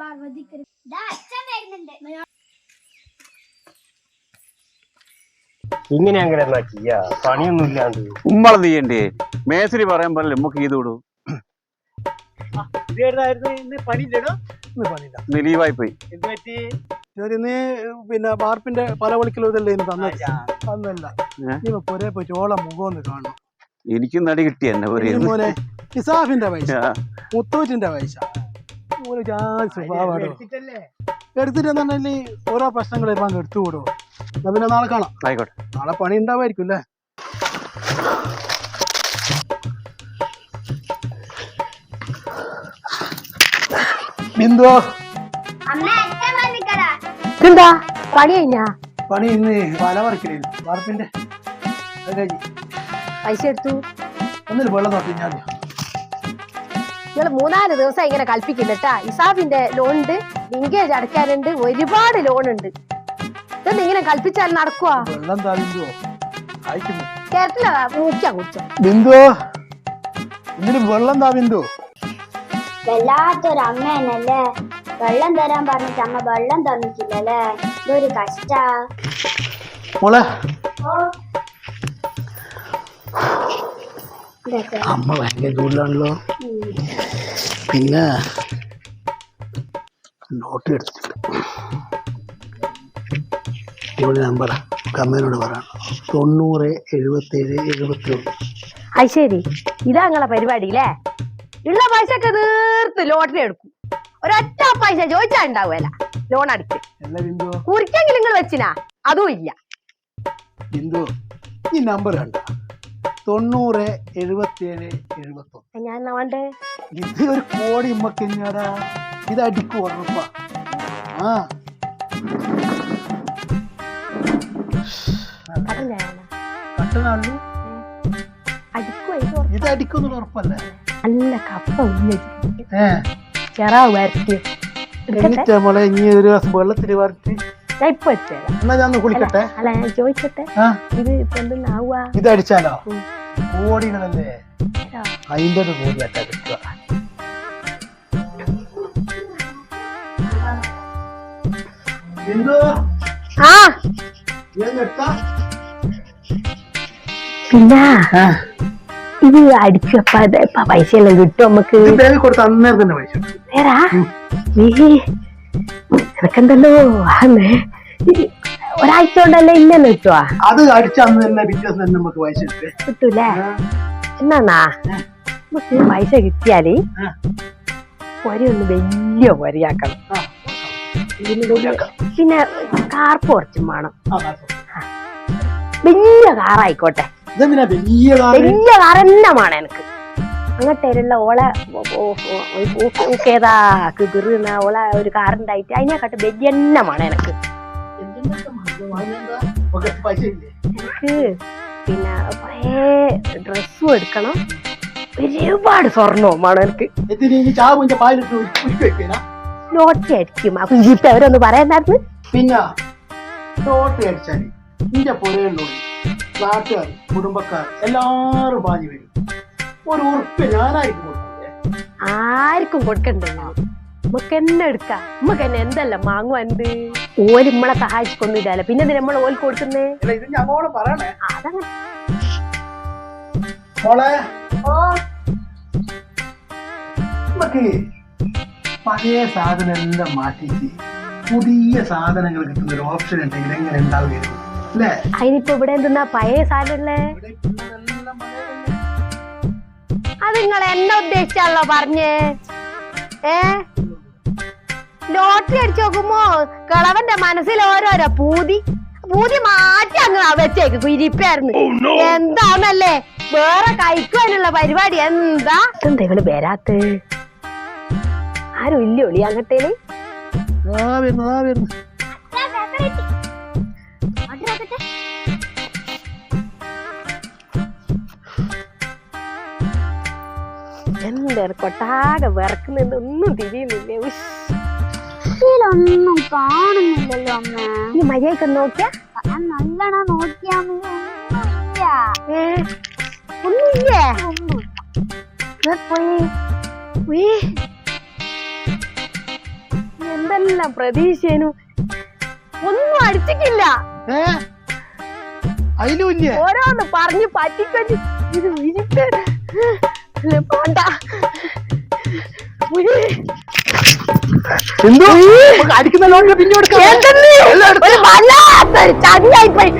പാർവതിക്ക് അച്ഛൻ വരുന്നുണ്ട് ഇങ്ങനെ അങ്ങനെ എന്നാ ചെയ്യാ? പണിയൊന്നും ഇല്ലാണ്ട്. ഉമ്മൾ ചെയ്യണ്ടേ മേസരി പറയാൻ പോലെ നമുക്ക് ചെയ്ത് വിടൂ ഇന്ന് ലീവായി പോയി പിന്നെ വാർപ്പിന്റെ പല വിളിക്കലും ഇതല്ലേ തന്നല്ല. പൊരേ പോയി ചോള മുഖം ഒന്ന് കാണണം. എനിക്കും നടി കിട്ടി എന്നെ ഇനി പറയുന്നു മോനെ ഇസാഫിന്റെ പൈസ മുത്തൂറ്റിന്റെ പൈസ. ഒരു ജാതി സ്വഭാവമാണോ എടുത്തിട്ട് പറഞ്ഞാൽ ഓരോ പ്രശ്നങ്ങൾ വരുമ്പോ അങ്ങ് എടുത്തു വിടുവോ എന്നാ പിന്നെ നാളെ കാണാം. ആയിക്കോട്ടെ. നാളെ പണി ഉണ്ടാവായിരിക്കും അല്ലേ? ബിന്ദു എന്താ പണി കഴിഞ്ഞാ? പണി ഇന്ന് വല പറിക്കലേ. വാർപ്പിന്റെ പൈസ എടുത്തു. ഒന്നിൽ വെള്ളം നോക്കി ഞാൻ നിങ്ങൾ മൂന്നാൽ ദിവസം ഇങ്ങനെ കൽപ്പിക്കുന്നുട്ടാ ഇസാഫിന്റെ ലോൺ ഉണ്ട് ലിങ്കേജ് അടയ്ക്കാനുണ്ട് ഒരുപാട് ലോൺ ഉണ്ട്. ഇതൊന്നും ഇങ്ങനെ കൽപ്പിച്ചാൽ നടക്കുവാ? കേട്ടില്ല മൂക്കാൻ കുടിച്ചോ. ബിന്ദു ഇതിന് വെള്ളം താ ബിന്ദു. വല്ലാത്തൊരു അമ്മേനല്ലേ വെള്ളം തരാൻ പറഞ്ഞിട്ട് അമ്മ വെള്ളം തന്നിട്ടില്ലല്ലേ? ഇതൊരു കഷ്ടാ. മോളെ. അമ്മ ഭയങ്കര ചൂടിലാണല്ലോ. പിന്നെ നോട്ട് എടുത്തിട്ടുണ്ട്. ഇവിടെ നമ്പർ കമ്മനോട് പറയണം. തൊണ്ണൂറ് എഴുപത്തേഴ് എഴുപത്തി ഒന്ന് അത് ശരി. ഇതാ നിങ്ങളെ പരിപാടി അല്ലേ ഉള്ള പൈസ ഒക്കെ തീർത്ത് ലോട്ടറി എടുക്കും. ഒരൊറ്റ പൈസ ചോദിച്ചാ ഉണ്ടാവുമല്ല ലോൺ അടിച്ച്. കുറിക്കെങ്കിലും നിങ്ങൾ വെച്ചിനാ? അതും ഇല്ല. ഈ നമ്പർ കണ്ട? തൊണ്ണൂറ് എഴുപത്തേഴ് എഴുപത്തൊന്ന്. ഞാൻ വേണ്ടേ? ഇത് ഒരു കോടി ഉമ്മക്ക് തന്നെയാടാ ഇത് അടിക്കും ഉറപ്പാ. ആ. കട്ടനാളു അടിക്കുവായി ഇത് അടിക്കുന്നുള്ള ഉറപ്പല്ലേ? നല്ല കപ്പ ചെറാവ് വരട്ടി. എന്നിട്ട് ഇനി ഒരു ദിവസം വെള്ളത്തിൽ വരട്ടി. ഞാൻ ഇപ്പൊ എത്തിയതാ എന്നാ ഞാൻ കുളിക്കട്ടെ? അല്ല ഞാൻ ഇത് ഇപ്പൊ എന്തെന്നാവുക ഇത് അടിച്ചാലോ. കോടികളല്ലേ. അയിമ്പത് കോടി അറ്റാ കിട്ടുക. എന്തോ ആ. പിന്നെ? ഇത് അടിച്ചപ്പ ഇത് ഇപ്പൊ പൈസ എല്ലാം കിട്ടും. നമുക്ക് നേരാ നീ എനക്കെന്തല്ലോ ആന്നേ. ഒരാഴ്ച കൊണ്ടല്ലേ ഇല്ലെന്ന് കിട്ടുവാ അത് അടിച്ച അന്ന് തന്നെ പിറ്റേന്ന് തന്നെ നമുക്ക് പൈസ കിട്ടും കിട്ടൂലേ? എന്നാ നമുക്ക് പൈസ കിട്ടിയാൽ പൊരി ഒന്ന് വലിയ പൊരിയാക്കണം. പിന്നെ കാർപ്പ് കുറച്ചും വേണം. വലിയ കാറായിക്കോട്ടെ. വലിയ കാർ തന്നെ വേണം എനിക്ക്? അങ്ങോട്ടേലുള്ള ഓളെ ഊക്കേതാ കിറിന്ന ഓളെ ഒരു കാറുണ്ടായിട്ട് അതിനെക്കാട്ട് വലിയ എണ്ണമാണ് എനിക്ക്? എനിക്ക് പിന്നെ കുറേ ഡ്രസ്സും എടുക്കണം. ഒരുപാട് സ്വർണവും വേണം എനിക്ക്. ലോട്ടറി അടിക്കും. അപ്പൊ ഇപ്പൊ അവരൊന്ന് പറയാനായിരുന്നു. പിന്നെ ലോട്ടറി അടിച്ചാൽ നിന്റെ പുരകളിലുള്ള നാട്ടുകാർ കുടുംബക്കാർ എല്ലാരും വാങ്ങി വരും. ഒരു ഉറപ്പ് ഞാനായിരിക്കും ആർക്കും കൊടുക്കണ്ടല്ലോ നമുക്ക് എന്നെ എടുക്കാം. നമുക്ക് എന്നെ എന്തെല്ലാം വാങ്ങുവാണ്ട് ഓൽ നമ്മളെ ഇല്ല പിന്നെ നമ്മൾ ഓൽ കൊടുക്കുന്നേ? പഴയ സാധനം എല്ലാം മാറ്റിച്ച് പുതിയ സാധനങ്ങൾ കിട്ടുന്ന ഒരു ഓപ്ഷൻ ഉണ്ടെങ്കിൽ എങ്ങനെ ഉണ്ടാവുകയായിരുന്നു അല്ലേ? അതിനിപ്പോ ഇവിടെ എന്തെന്നാ പഴയ സാധനല്ലേ? അത് നിങ്ങൾ എന്നെ ഉദ്ദേശിച്ചാണല്ലോ പറഞ്ഞേ? ഏ? ലോട്ടറി അടിച്ചു നോക്കുമ്പോ കിളവന്റെ മനസ്സിൽ ഓരോരോ പൂതി. പൂതി മാറ്റി അങ്ങ് വെച്ചേക്ക് കുരിപ്പായിരുന്നു എന്താണല്ലേ വേറെ കഴിക്കുവാനുള്ള പരിപാടി എന്താ? എന്താ ഇവൾ വരാത്ത? ആരും ഇല്ല ഒളി അങ്ങട്ടേൽ ആ വരുന്നു ആ വരുന്നു എന്താ കൊട്ടാകെ വിറക്കുന്നുണ്ട് ഒന്നും തിരിയുന്നില്ലേ? ഉഷ്. ഇതിലൊന്നും കാണുന്നില്ലല്ലോ അമ്മ. ഈ മഴയൊക്കെ നോക്കിയാ? നല്ലണ നോക്കിയാ ഒന്നുമില്ല. ഒന്നും പോയി. എന്തെല്ലാം പ്രതീക്ഷേനു ഒന്നും അടിച്ചിട്ടില്ല. ഓരോന്ന് പറഞ്ഞു പറ്റിക്കഞ്ഞു ഇത് വിരിട്ട് പോണ്ട അടിക്കുന്ന ലോണിന് പിന്നെ വല്ലാത്തൊരു ചതിയായിപ്പോയി.